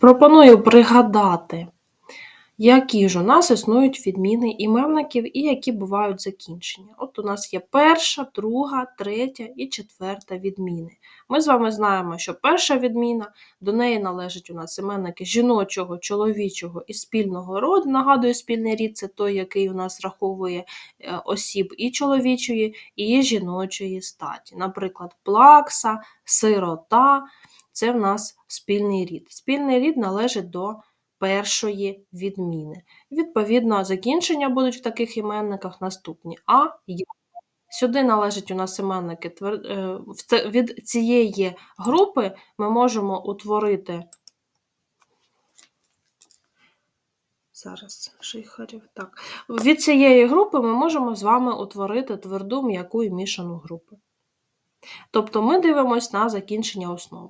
Пропоную пригадати, які ж у нас існують відміни іменників і які бувають закінчення. От у нас є перша, друга, третя і четверта відміни. Ми з вами знаємо, що перша відміна, до неї належать у нас іменники жіночого, чоловічого і спільного роду. Нагадую, спільний рід це той, який у нас раховує е, осіб і чоловічої, і жіночої статі. Наприклад, плакса, сирота це в нас спільний рід. Спільний рід належить до першої відміни. Відповідно, закінчення будуть в таких іменниках наступні а, я. Сюди належать у нас іменники е, від цієї групи ми можемо утворити. Зараз Шихарів. Так. Від цієї групи ми можемо з вами утворити тверду м'яку і мішану групу. Тобто ми дивимося на закінчення основи.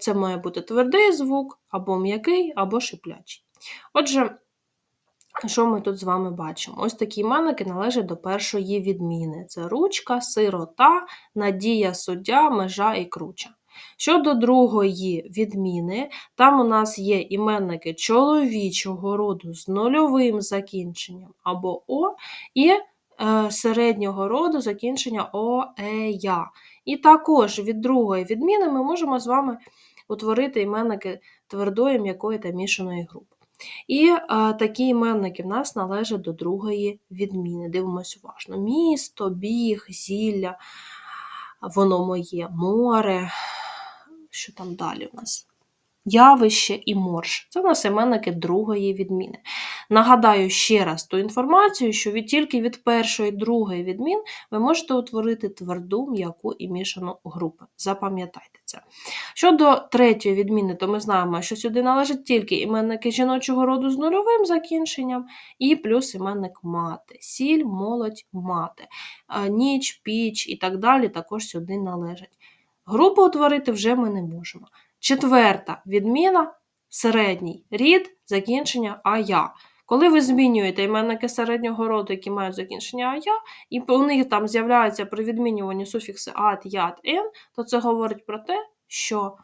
Це має бути твердий звук, або м'який, або шиплячий. Отже, що ми тут з вами бачимо? Ось такі іменники належать до першої відміни: це ручка, сирота, надія, суддя, межа і круча. Щодо другої відміни, там у нас є іменники чоловічого роду з нульовим закінченням або О, і е, середнього роду закінчення О, Е, Я. І також від другої відміни ми можемо з вами утворити іменники твердої, м'якої та мішаної групи. І а, такі іменники в нас належать до другої відміни. Дивимося уважно: місто, біг, зілля, воно моє море. Що там далі у нас? Явище і морж. Це в нас іменники другої відміни. Нагадаю ще раз ту інформацію, що від тільки від першої другої відмін ви можете утворити тверду, м'яку і мішану групи. Запам'ятайте це. Щодо третьої відміни, то ми знаємо, що сюди належать тільки іменники жіночого роду з нульовим закінченням, і плюс іменник мати. Сіль, молодь, мати, ніч, піч і так далі також сюди належать. Групу утворити вже ми не можемо. Четверта відміна середній рід закінчення ая. Коли ви змінюєте іменники середнього роду, які мають закінчення ая, і у них там з'являються при відмінюванні суфікси ат, ят, ен, то це говорить про те, що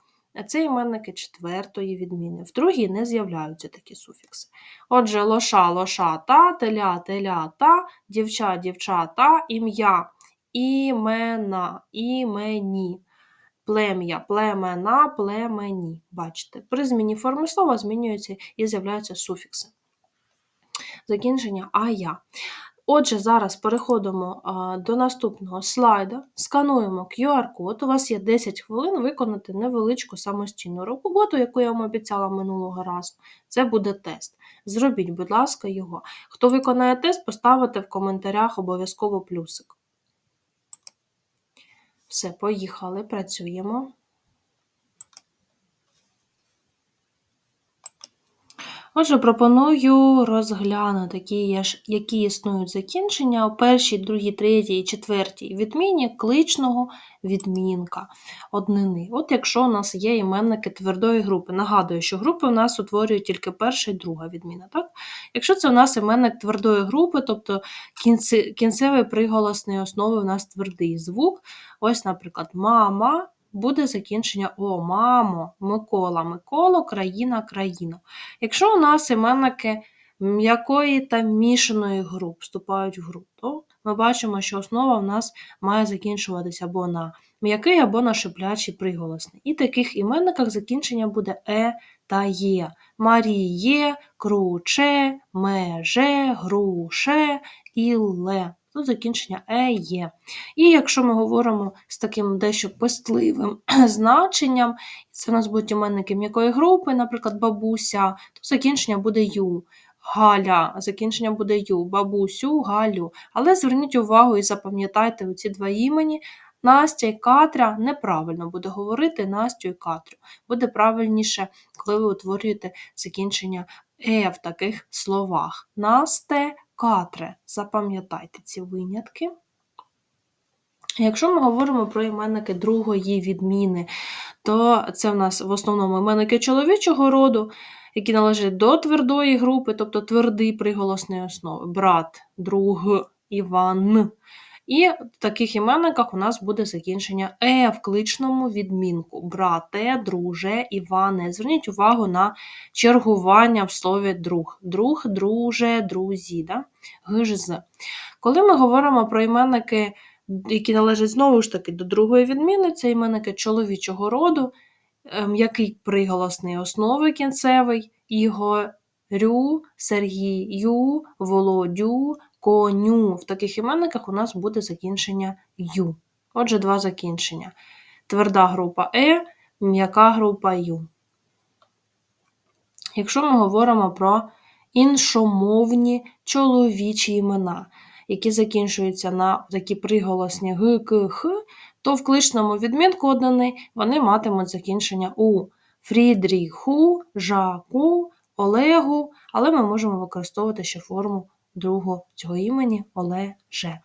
це іменники четвертої відміни. В другій не з'являються такі суфікси. Отже, лоша, лошата, теля, телята, дівча, дівчата, ім'я, імена, імені плем'я, племена, племені. Бачите, при зміні форми слова змінюються і з'являються суфікси. Закінчення ая. Отже, зараз переходимо до наступного слайда, скануємо QR-код. У вас є 10 хвилин виконати невеличку самостійну роботу, яку я вам обіцяла минулого разу. Це буде тест. Зробіть, будь ласка, його. Хто виконає тест, поставите в коментарях обов'язково плюсик. Все, поїхали, працюємо. Отже, пропоную розглянути, які існують закінчення у першій, другій, третій четвертій відміні кличного відмінка однини. От якщо у нас є іменники твердої групи. Нагадую, що групи у нас утворюють тільки перша і друга відміна. Так? Якщо це у нас іменник твердої групи, тобто кінцевий приголосний основи у нас твердий звук, ось, наприклад, мама буде закінчення О, мамо, Микола, Миколо, країна, країна. Якщо у нас іменники м'якої та мішаної груп вступають в гру, то ми бачимо, що основа в нас має закінчуватися або на м'який, або на шиплячий приголосний. І таких іменниках закінчення буде Е та Є. Маріє, круче, меже, груше, іле. Тут закінчення е є. І якщо ми говоримо з таким дещо пестливим значенням, це у нас будуть іменники м'якої групи, наприклад, бабуся, то закінчення буде ю. Галя, закінчення буде ю, бабусю, Галю. Але зверніть увагу і запам'ятайте оці два імені. Настя і Катря неправильно буде говорити Настю і Катрю. Буде правильніше, коли ви утворюєте закінчення е в таких словах. Насте, Катре. Запам'ятайте ці винятки. Якщо ми говоримо про іменники другої відміни, то це в нас в основному іменники чоловічого роду, які належать до твердої групи, тобто твердий приголосної основи. Брат, друг, Іван. І в таких іменниках у нас буде закінчення е в кличному відмінку. Брате, друже, Іване. Зверніть увагу на чергування в слові друг. Друг, друже, друзі. Да? Гж-з. Коли ми говоримо про іменники, які належать знову ж таки до другої відміни, це іменники чоловічого роду, м'який приголосний основи кінцевий, Ігорю, Сергію, Володю, коню. В таких іменниках у нас буде закінчення ю. Отже, два закінчення. Тверда група Е, м'яка група Ю. Якщо ми говоримо про іншомовні чоловічі імена, які закінчуються на такі приголосні Г, К, Х, то в кличному відмінку однини вони матимуть закінчення У. Фрідріху, Жаку, Олегу, але ми можемо використовувати ще форму другого цього імені Олеже.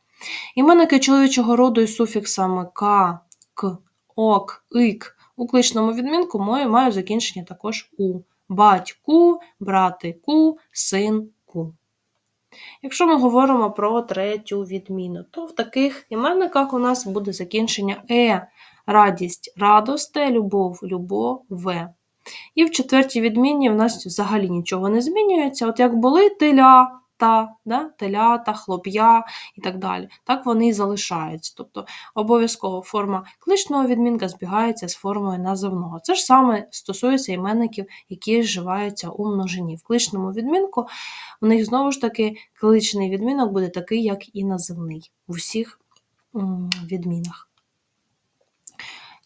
Іменники чоловічого роду із суфіксами К, К, Ок, Ик у кличному відмінку мають закінчення також У. Батьку, братику, синку. Якщо ми говоримо про третю відміну, то в таких іменниках у нас буде закінчення Е, радість, радосте, любов, любове. І в четвертій відміні в нас взагалі нічого не змінюється. От як були теля, та, да, телята, хлоп'я і так далі. Так вони і залишаються. Тобто обов'язково форма кличного відмінка збігається з формою називного. Це ж саме стосується іменників, які вживаються у множині. В кличному відмінку у них знову ж таки кличний відмінок буде такий, як і називний в усіх відмінах.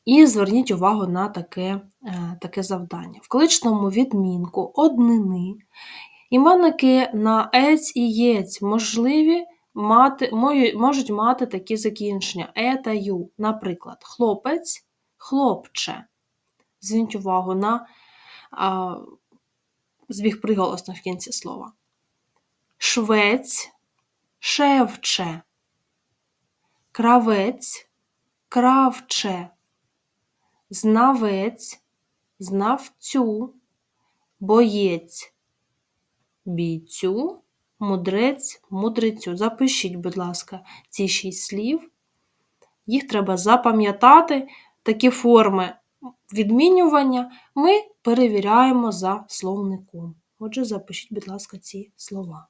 І зверніть увагу на таке е, таке завдання. В кличному відмінку однини Іменники на ець і єць можливі мати, можуть мати такі закінчення е та ю. Наприклад, хлопець, хлопче. Зверніть увагу на а, збіг приголосних в кінці слова. Швець, шевче, кравець, кравче, знавець, знавцю, боєць бійцю, мудрець, мудрецю. Запишіть, будь ласка, ці шість слів. Їх треба запам'ятати. Такі форми відмінювання ми перевіряємо за словником. Отже, запишіть, будь ласка, ці слова.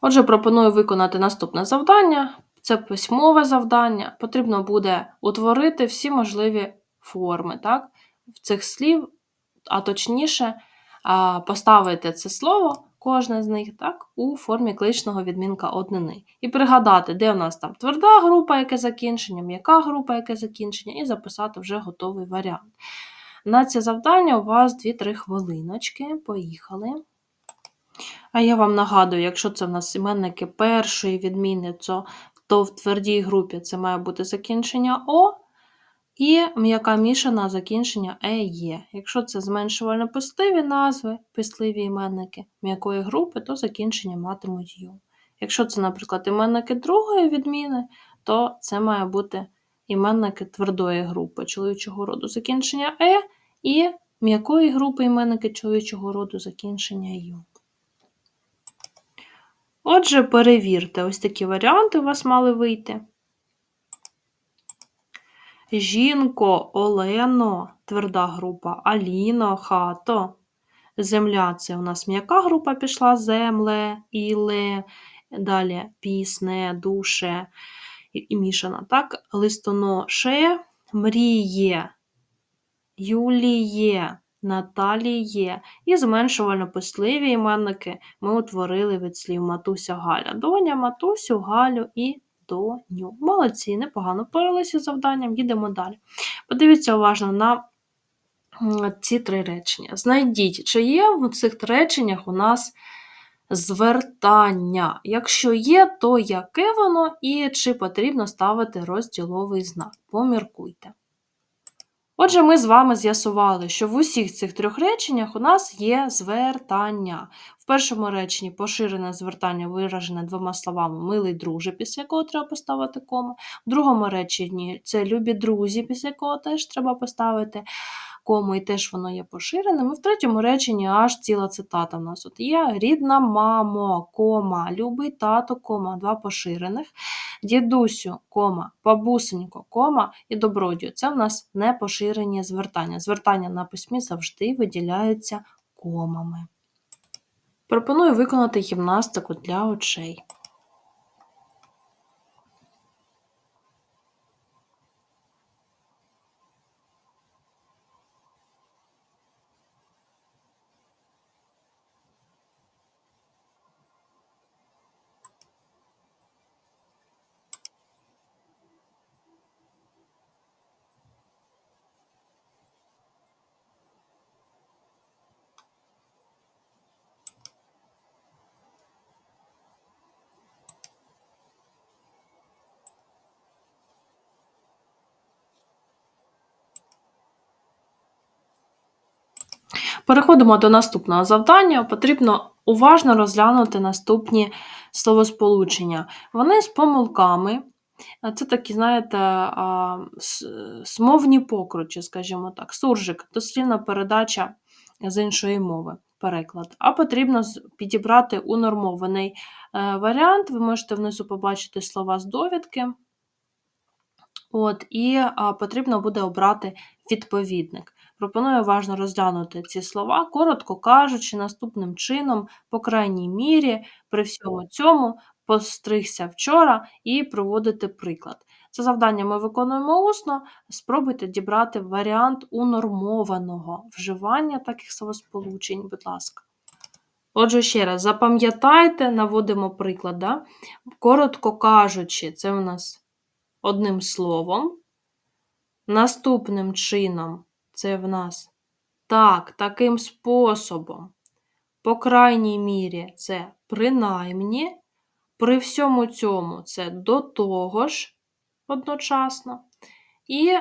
Отже, пропоную виконати наступне завдання. Це письмове завдання. Потрібно буде утворити всі можливі форми так, в цих слів а точніше, поставити це слово, кожне з них, так, у формі кличного відмінка однини. І пригадати, де у нас там тверда група, яке закінчення, м'яка група, яке закінчення, і записати вже готовий варіант. На це завдання у вас 2-3 хвилиночки. Поїхали. А я вам нагадую, якщо це в нас іменники першої відміни, то в твердій групі це має бути закінчення О, і м'яка мішана закінчення е є. Якщо це зменшувально пистливі назви, пистливі іменники м'якої групи, то закінчення матимуть ю. Якщо це, наприклад, іменники другої відміни, то це має бути іменники твердої групи чоловічого роду закінчення е, і м'якої групи іменники чоловічого роду закінчення ю. Отже, перевірте, ось такі варіанти у вас мали вийти. Жінко, Олено, тверда група, Аліно, хато. Земля це у нас м'яка група пішла, земле, іле, далі пісне, душе і мішана. так? Листоноше, мріє, Юліє, Наталіє. І зменшувально писливі іменники ми утворили від слів Матуся Галя. Доня, Матусю, Галю і доню. Молодці, непогано впоралися з завданням, їдемо далі. Подивіться уважно на ці три речення. Знайдіть, чи є в цих реченнях у нас звертання. Якщо є, то яке воно і чи потрібно ставити розділовий знак. Поміркуйте. Отже, ми з вами з'ясували, що в усіх цих трьох реченнях у нас є звертання. В першому реченні поширене звертання виражене двома словами милий друже, після якого треба поставити кому. В другому реченні це любі друзі, після якого теж треба поставити кому, і теж воно є поширеним. І в третьому реченні аж ціла цитата в нас от є рідна мамо, кома, любий тато, кома, два поширених, дідусю, кома, бабусенько, кома і добродію. Це в нас не поширені звертання. Звертання на письмі завжди виділяються комами. Пропоную виконати гімнастику для очей. Переходимо до наступного завдання. Потрібно уважно розглянути наступні словосполучення. Вони з помилками. Це такі, знаєте, смовні покручі, скажімо так. Суржик, дослівна передача з іншої мови, переклад. А потрібно підібрати унормований е, варіант. Ви можете внизу побачити слова з довідки. От, і потрібно буде обрати відповідник. Пропоную уважно розглянути ці слова, коротко кажучи, наступним чином, по крайній мірі, при всьому цьому постригся вчора і проводити приклад. Це завдання ми виконуємо усно. Спробуйте дібрати варіант унормованого вживання таких словосполучень, будь ласка. Отже, ще раз, запам'ятайте, наводимо приклад. Да? Коротко кажучи, це у нас одним словом. Наступним чином це в нас так, таким способом. По крайній мірі, це принаймні. При всьому цьому це до того ж одночасно. І е,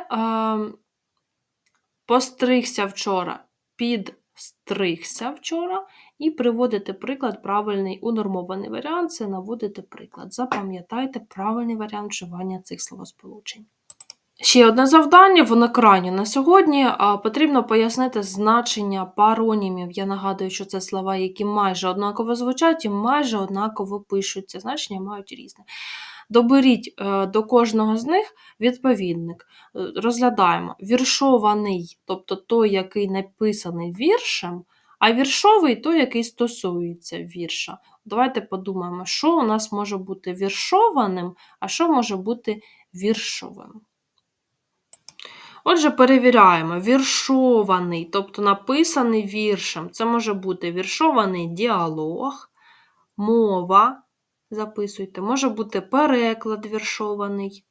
постригся вчора, підстригся вчора, і приводити приклад правильний унормований варіант це наводити приклад. Запам'ятайте правильний варіант вживання цих словосполучень. Ще одне завдання, воно крайнє на сьогодні. Потрібно пояснити значення паронімів. Я нагадую, що це слова, які майже однаково звучать і майже однаково пишуться. Значення мають різне. Доберіть е, до кожного з них відповідник. Е, Розглядаємо віршований, тобто той, який написаний віршем, а віршовий той, який стосується вірша. Давайте подумаємо, що у нас може бути віршованим, а що може бути віршовим. Отже, перевіряємо. Віршований, тобто написаний віршем. Це може бути віршований діалог, мова. Записуйте, може бути переклад віршований.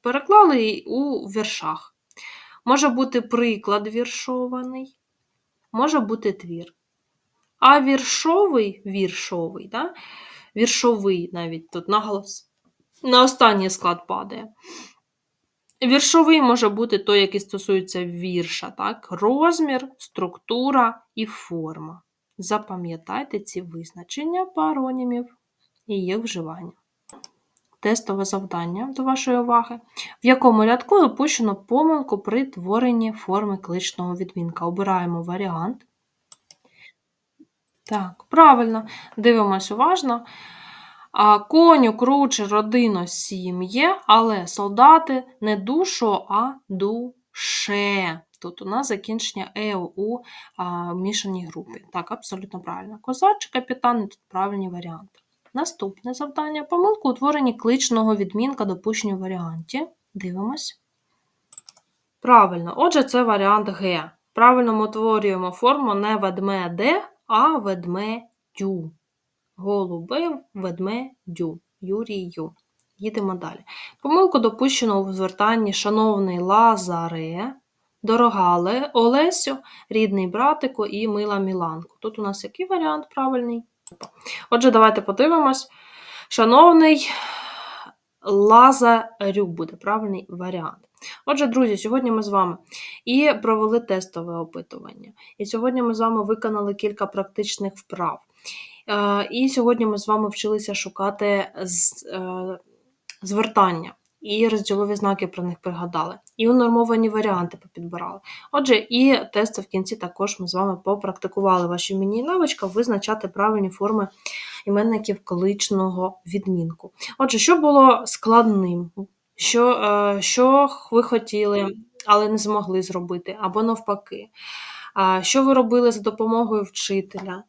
Переклали у віршах. Може бути приклад віршований, може бути твір. А віршовий віршовий, да? віршовий навіть тут наголос. На останній склад падає. Віршовий може бути той, який стосується вірша, так? розмір, структура і форма. Запам'ятайте ці визначення паронімів і їх вживання. Тестове завдання до вашої уваги, в якому рядку допущено помилку при творенні форми кличного відмінка. Обираємо варіант. Так, правильно, дивимось уважно. Коню, круче, родино, сім'є, але солдати не душо, а душе. Тут у нас закінчення е у а, мішаній групі. Так, абсолютно правильно. Козак чи капітан, і тут правильні варіанти. Наступне завдання. Помилку утворенні кличного відмінка допущені в варіанті. Дивимось. Правильно, отже, це варіант Г. Правильно ми утворюємо форму не ведмеде, а ведмедю. Голуби, ведмедю, Юрію. Їдемо далі. Помилку допущено у звертанні шановний Лазаре, дорога Ле- Олесю, рідний братику і мила Міланку. Тут у нас який варіант правильний? Отже, давайте подивимось. Шановний Лазарю буде правильний варіант. Отже, друзі, сьогодні ми з вами і провели тестове опитування. І сьогодні ми з вами виконали кілька практичних вправ. Е, І сьогодні ми з вами вчилися шукати е, звертання і розділові знаки про них пригадали. і унормовані варіанти попідбирали. Отже, і тести в кінці також ми з вами попрактикували ваші міні-навичка визначати правильні форми іменників количного відмінку. Отже, що було складним? Що, е, що ви хотіли, але не змогли зробити, або навпаки? Що ви робили за допомогою вчителя?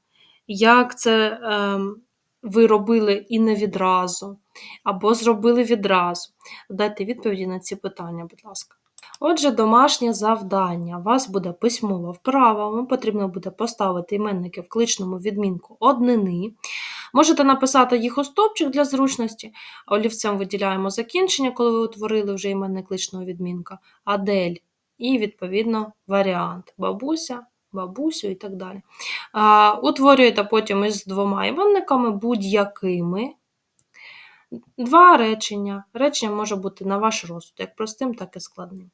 Як це ем, ви робили і не відразу, або зробили відразу? Дайте відповіді на ці питання, будь ласка. Отже, домашнє завдання. У вас буде письмова вправа, вам потрібно буде поставити іменники в кличному відмінку однини. Можете написати їх у стопчик для зручності, олівцем виділяємо закінчення, коли ви утворили вже іменник кличного відмінка, адель і, відповідно, варіант бабуся, бабусю і так далі. А, Утворюєте потім із двома іменниками будь-якими. Два речення. Речення може бути на ваш розсуд, як простим, так і складним.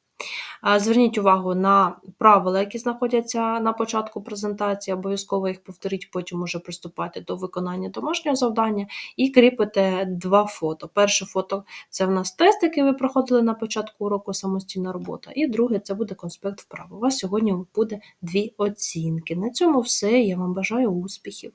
Зверніть увагу на правила, які знаходяться на початку презентації, обов'язково їх повторіть, потім уже приступати до виконання домашнього завдання і кріпите два фото. Перше фото це в нас тест, який ви проходили на початку уроку самостійна робота, і друге це буде конспект вправ. У вас сьогодні буде дві оцінки. На цьому все. Я вам бажаю успіхів.